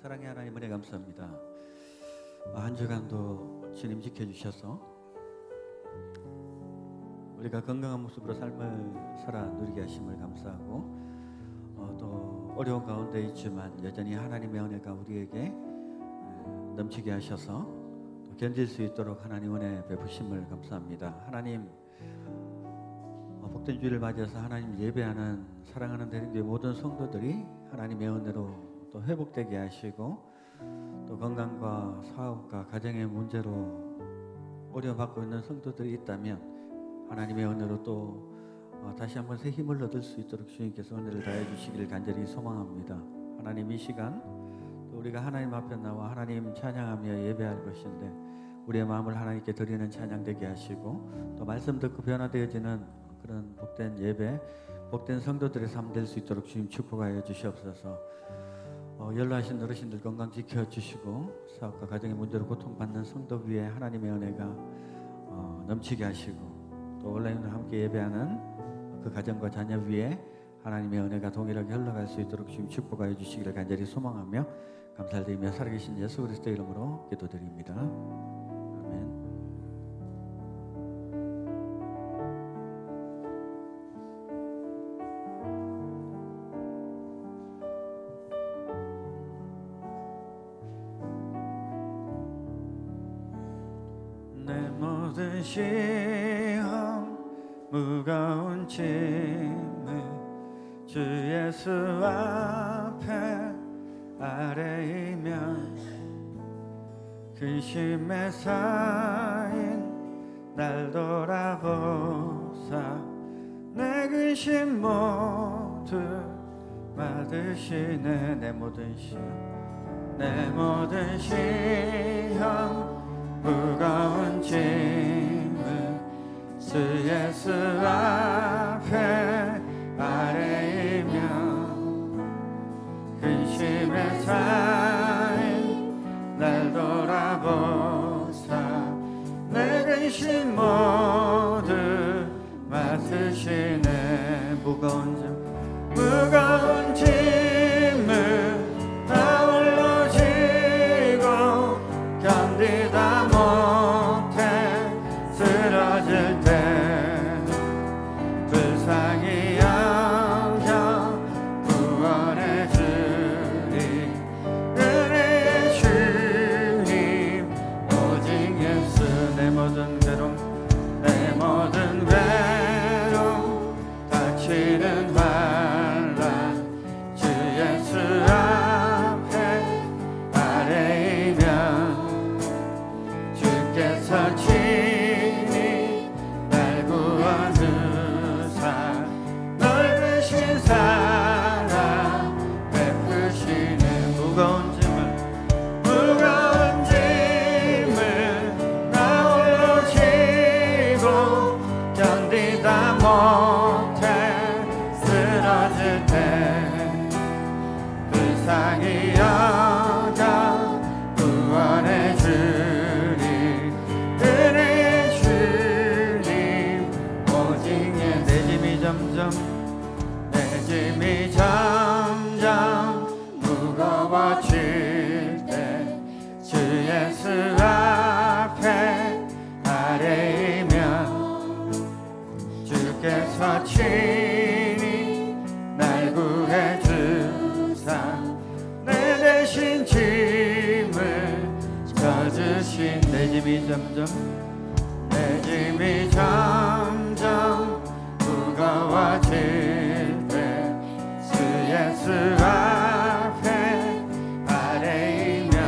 사랑의 하나님 은혜 감사합니다. 아, 한 주간도 주님 지켜주셔서 우리가 건강한 모습으로 삶을 살아 누리게 하심을 감사하고 어, 또 어려운 가운데 있지만 여전히 하나님의 은혜가 우리에게 에, 넘치게 하셔서 또 견딜 수 있도록 하나님 은혜 베푸심을 감사합니다. 하나님 어, 복된 주일을 맞이해서 하나님 예배하는 사랑하는 대림교회 모든 성도들이 하나님의 은혜로 또 회복되게 하시고 또 건강과 사업과 가정의 문제로 어려워받고 있는 성도들이 있다면 하나님의 은혜로 또 어, 다시 한번 새 힘을 얻을 수 있도록 주님께서 은혜를 다해 주시기를 간절히 소망합니다. 하나님 이 시간 또 우리가 하나님 앞에 나와 하나님 찬양하며 예배할 것인데 우리의 마음을 하나님께 드리는 찬양 되게 하시고 또 말씀 듣고 변화되어지는 그런 복된 예배 복된 성도들의 삶 될 수 있도록 주님 축복하여 주시옵소서. 어, 연로하신 어르신들 건강 지켜주시고 사업과 가정의 문제로 고통받는 성도 위에 하나님의 은혜가 어, 넘치게 하시고 또 온라인으로 함께 예배하는 그 가정과 자녀 위에 하나님의 은혜가 동일하게 흘러갈 수 있도록 주님 축복하여 주시기를 간절히 소망하며 감사드리며 살아계신 예수 그리스도 이름으로 기도드립니다. 시험 무거운 짐을 주 예수 앞에 아래이면 근심에 쌓인 날 돌아보사 내 근심 모두 받으시네. 내 모든 시험 내 모든 시험 무거운 짐을 주 예수 앞에 아래이며 근심에 쌓인 날 돌아보사 내 근심 모두 맡으시네. 무거운 짐 무거운 짐 점점 내 짐이 점점 무거워질 때 주 예수 앞에 아래이면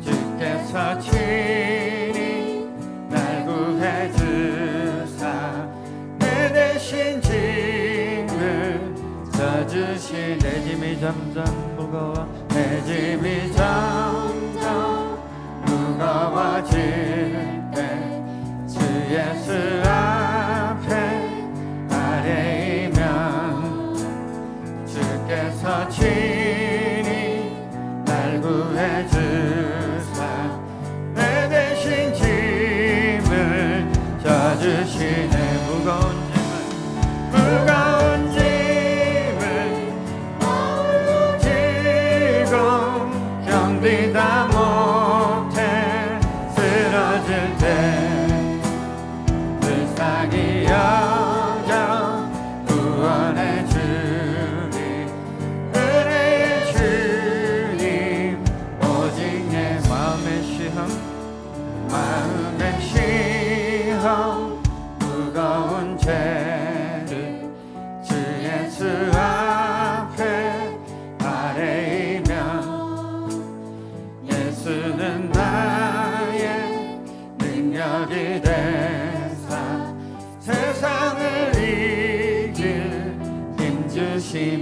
주께서 친히 날 구해 주사 내 대신 짐을 져주시 내 짐이 점점 주께서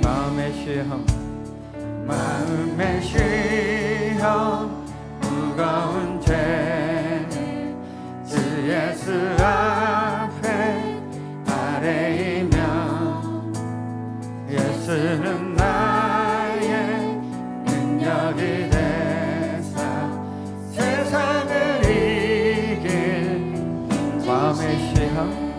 마음의 시험. 마음의 시험. 무거운 죄 예수 앞에 아래이며 예수는 나의 능력이 되사 세상을 이길 마음의 시험.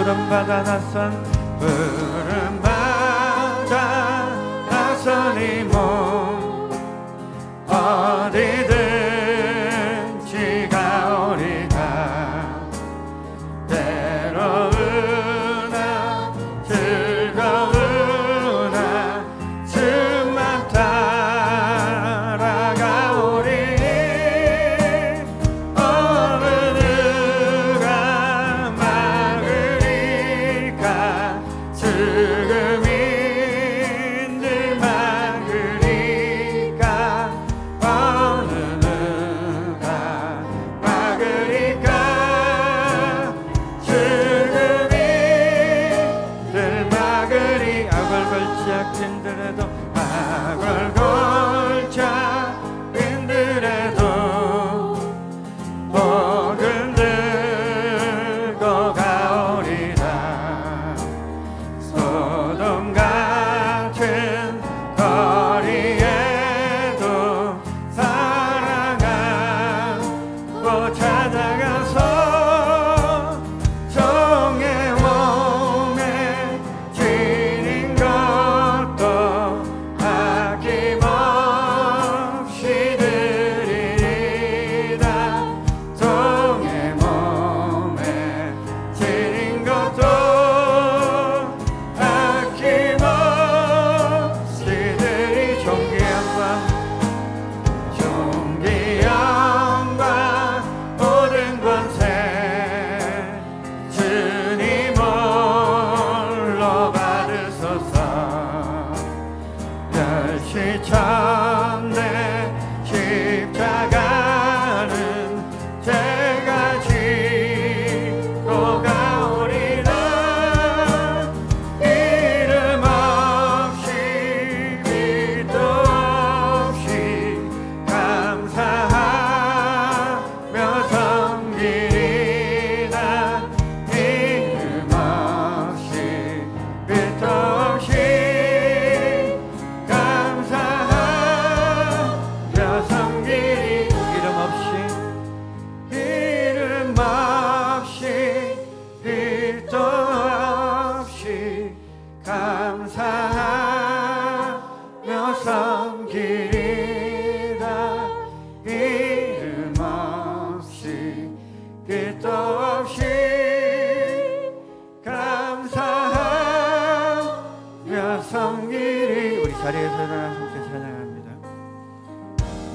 푸른 바다 낯선 푸른 바다 낯선 이모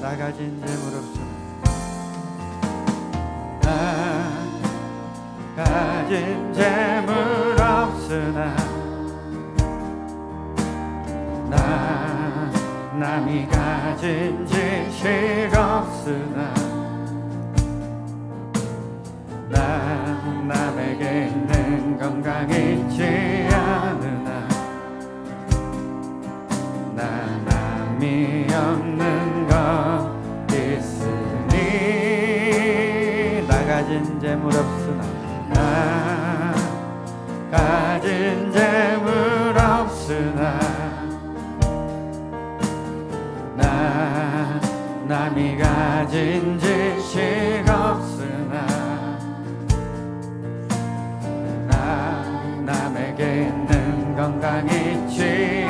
나가진 재물 없으나 나가진 재물 없으나 나 남이 가진 지식 없으나 나 남에게 있는 건강 있지 않으나 나 남이 없는 가진 재물 없으나 나 가진 재물 없으나 나 남이 가진 지식 없으나 나 남에게 있는 건강 이지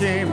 came